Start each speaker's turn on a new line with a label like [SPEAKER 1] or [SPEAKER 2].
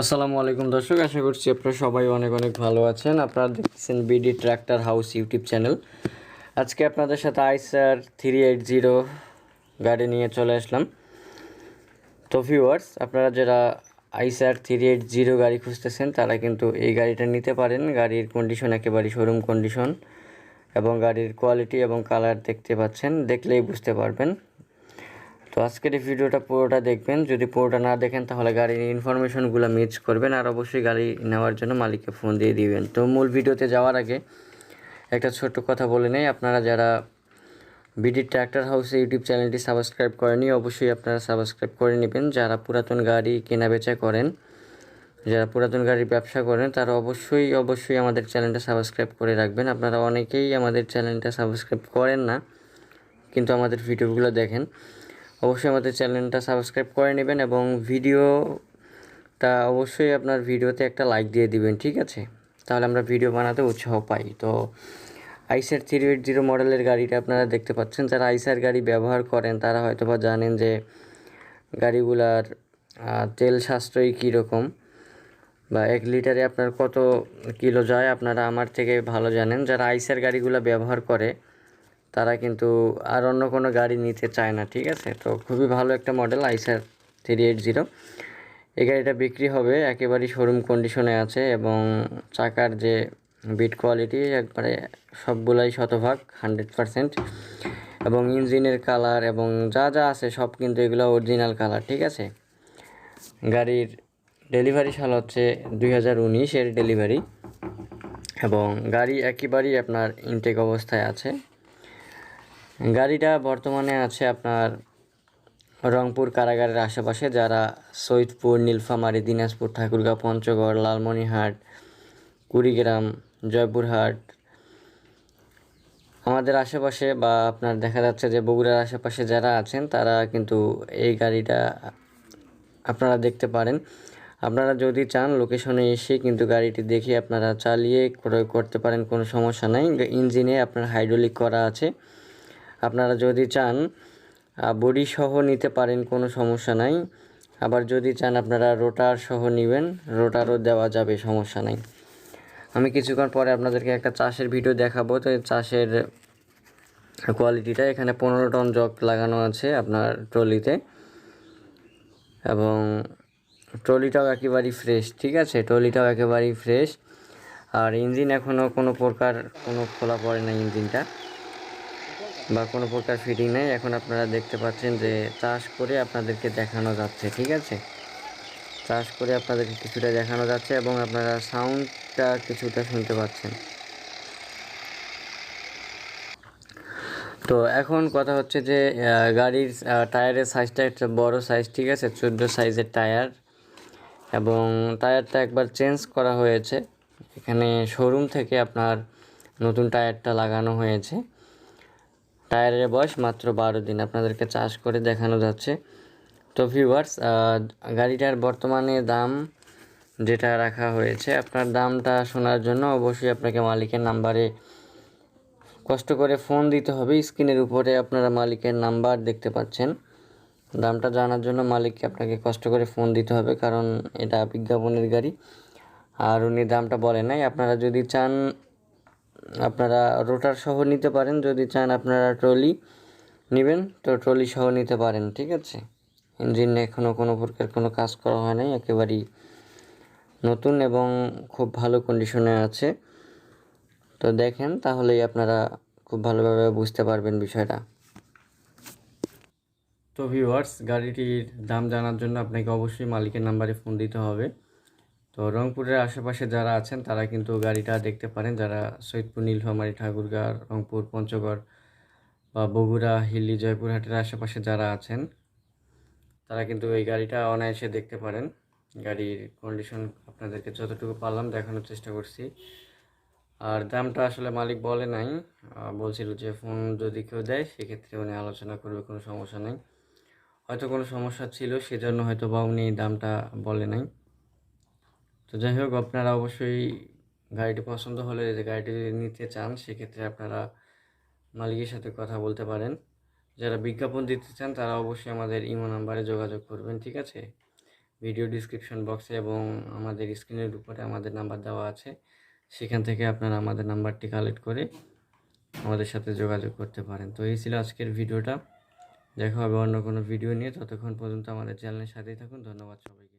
[SPEAKER 1] আসসালামু আলাইকুম দর্শক, আশা করছি আপনারা সবাই অনেক অনেক ভালো আছেন। আপনারা দেখছেন BD tractor house YouTube channel আজকে আপনাদের সাথে আইসার থ্রি এইট জিরো গাড়ি নিয়ে চলে আসলাম। তো ভিউয়ার্স আপনারা যারা আইসার থ্রি এইট জিরো গাড়ি খুঁজতেছেন, তারা কিন্তু এই গাড়িটা নিতে পারেন। গাড়ির কন্ডিশন একেবারে শোরুম কন্ডিশন এবং গাড়ির কোয়ালিটি এবং কালার দেখতে পাচ্ছেন, দেখলেই বুঝতে পারবেন। তো আজকের এই ভিডিওটা পুরোটা দেখবেন। যদি পুরোটা না দেখেন, তাহলে গাড়ির ইনফরমেশনগুলো মিস করবেন আর অবশ্যই গাড়ি নেওয়ার জন্য মালিককে ফোন দিয়ে দিবেন। তো মূল ভিডিওতে যাওয়ার আগে একটা ছোট্ট কথা বলে নেই। আপনারা যারা বিডি ট্র্যাক্টর হাউসে ইউটিউব চ্যানেলটি সাবস্ক্রাইব করেনি অবশ্যই আপনারা সাবস্ক্রাইব করে নেবেন। যারা পুরাতন গাড়ি কেনা বেচা করেন, যারা পুরাতন গাড়ির ব্যবসা করেন, তারা অবশ্যই অবশ্যই আমাদের চ্যানেলটা সাবস্ক্রাইব করে রাখবেন। আপনারা অনেকেই আমাদের চ্যানেলটা সাবস্ক্রাইব করেন না, কিন্তু আমাদের ভিডিওগুলো দেখেন। অবশ্যই আমাদের চ্যানেলটা সাবস্ক্রাইব করে নেবেন এবং ভিডিওটা অবশ্যই আপনার ভিডিওতে একটা লাইক দিয়ে দিবেন, ঠিক আছে? তাহলে আমরা ভিডিও বানাতে উৎসাহ পাই। তো আইসার থ্রি এইট জিরো মডেলের গাড়িটা আপনারা দেখতে পাচ্ছেন। যারা আইসার গাড়ি ব্যবহার করেন, তারা হয়তো বা জানেন যে গাড়িগুলার তেল সাশ্রয়ী কীরকম বা এক লিটারে আপনার কত কিলো যায়, আপনারা আমার থেকে ভালো জানেন। যারা আইসার গাড়িগুলো ব্যবহার করে তারা কিন্তু আর অন্য কোনো গাড়ি নিতে চায় না, ঠিক আছে? তো খুবই ভালো একটা মডেল আইসার থ্রি এইট জিরো। এই গাড়িটা বিক্রি হবে একেবারেই শোরুম কন্ডিশনে আছে এবং চাকার যে বিট কোয়ালিটি একবারে সবগুলাই শতভাগ হান্ড্রেড পারসেন্ট এবং ইঞ্জিনের কালার এবং যা যা আছে সব কিন্তু এগুলো অরিজিনাল কালার ঠিক আছে? গাড়ির ডেলিভারি সাল হচ্ছে দুই হাজার উনিশের ডেলিভারি এবং গাড়ি একেবারেই আপনার ইনটেক অবস্থায় আছে। গাড়িটা বর্তমানে আছে আপনার রংপুর কারাগারের আশেপাশে, যারা সৈয়দপুর নীলফামারী, দিনাজপুর ঠাকুরগাঁও পঞ্চগড়, লালমনিরহাট, কুড়িগ্রাম, জয়পুরহাট আমাদের আশেপাশে বা আপনার দেখা যাচ্ছে যে বগুড়ার আশেপাশে যারা আছেন, তারা কিন্তু এই গাড়িটা আপনারা দেখতে পারেন। আপনারা যদি চান লোকেশনে এসে কিন্তু গাড়িটি দেখে আপনারা চালিয়ে ক্রয় করতে পারেন, কোনো সমস্যা নাই। ইঞ্জিনে আপনার হাইড্রোলিক করা আছে। আপনারা যদি চান বডি সহ নিতে পারেন, কোনো সমস্যা নাই। আবার যদি চান আপনারা রোটার সহ নেবেন, রোটারও দেওয়া যাবে, সমস্যা নাই। আমি কিছুক্ষণ পরে আপনাদেরকে একটা চাষের ভিডিও দেখাবো। তো চাষের কোয়ালিটিটা এখানে পনেরো টন জগ লাগানো আছে আপনার ট্রলিতে। এবং ট্রলিটাও একেবারেই ফ্রেশ ঠিক আছে? ট্রলিটাও একেবারেই ফ্রেশ আর ইঞ্জিন এখনও কোনো প্রকার কোনো খোলা পড়ে না ইঞ্জিনটা। বা কোনো প্রকার ফিটিং নেই। এখন আপনারা দেখতে পাচ্ছেন যে চাষ করে আপনাদেরকে দেখানো যাচ্ছে, ঠিক আছে? চাষ করে আপনাদেরকে কিছুটা দেখানো যাচ্ছে এবং আপনারা সাউন্ডটা কিছুটা শুনতে পাচ্ছেন। তো এখন কথা হচ্ছে যে গাড়ির টায়ারের সাইজটা একটা বড় সাইজ ঠিক আছে? চোদ্দ সাইজের টায়ার। এবং টায়ারটা একবার চেঞ্জ করা হয়েছে। এখানে শোরুম থেকে আপনার নতুন টায়ারটা লাগানো হয়েছে। টায়ারের বয়স মাত্র বারো দিন। আপনাদেরকে চাষ করে দেখানো যাচ্ছে। তো ভিউয়ার্স গাড়িটার বর্তমানে দাম যেটা রাখা হয়েছে, আপনার দামটা শোনার জন্য অবশ্যই আপনাকে মালিকের নাম্বারে কষ্ট করে ফোন দিতে হবে। স্ক্রিনের উপরে আপনারা মালিকের নাম্বার দেখতে পাচ্ছেন। দামটা জানার জন্য মালিককে আপনাকে কষ্ট করে ফোন দিতে হবে, কারণ এটা বিজ্ঞাপনের গাড়ি। আর উনি দামটা বলে নাই। আপনারা যদি চান আপনারা রোটার সহ নিতে পারেন, যদি চান আপনারা ট্রলি নেবেন, তো ট্রলি সহ নিতে পারেন, ঠিক আছে? ইঞ্জিন এখনও কোনো প্রকার কোনো কাজ করা হয় নাই, একেবারেই নতুন এবং খুব ভালো কন্ডিশনে আছে। তো দেখেন, তাহলেই আপনারা খুব ভালোভাবে বুঝতে পারবেন বিষয়টা। তো ভিউয়ার্স গাড়িটির দাম জানার জন্য আপনাকে অবশ্যই মালিকের নাম্বারে ফোন দিতে হবে। তো রংপুরের আশেপাশে যারা আছেন, তারা কিন্তু গাড়িটা দেখতে পারেন। যারা সৈয়দপুর, নীলফামারী ঠাকুরগাঁও রংপুর, পঞ্চগড় বা বগুড়া, হিল্লি, জয়পুরহাটের আশেপাশে যারা আছেন, তারা কিন্তু এই গাড়িটা অনায়াসে দেখতে পারেন। গাড়ির কন্ডিশন আপনাদেরকে যতটুকু পারলাম দেখানোর চেষ্টা করছি। আর দামটা আসলে মালিক বলে নাই বলছিল যে ফোন যদি কেউ দেয়, সেক্ষেত্রে উনি আলোচনা করবে, কোনো সমস্যা নেই। হয়তো কোনো সমস্যা ছিল, সেজন্য হয়তো বা উনি দামটা বলে নাই। তো যাই হোক, আপনারা অবশ্যই গাড়িটি পছন্দ হলে যে গাড়িটি নিতে চান, সেক্ষেত্রে আপনারা মালিকের সাথে কথা বলতে পারেন। যারা বিজ্ঞাপন দিতে চান, তারা অবশ্যই আমাদের ইমো নাম্বারে যোগাযোগ করবেন, ঠিক আছে? ভিডিও ডিসক্রিপশন বক্সে এবং আমাদের স্ক্রিনের উপরে আমাদের নাম্বার দেওয়া আছে। সেখান থেকে আপনারা আমাদের নাম্বারটি কালেক্ট করে আমাদের সাথে যোগাযোগ করতে পারেন। তো এই ছিল আজকের ভিডিওটা। দেখা হবে অন্য কোনো ভিডিও নিয়ে। ততক্ষণ পর্যন্ত আমাদের চ্যানেলের সাথেই থাকুন। ধন্যবাদ সবাইকে।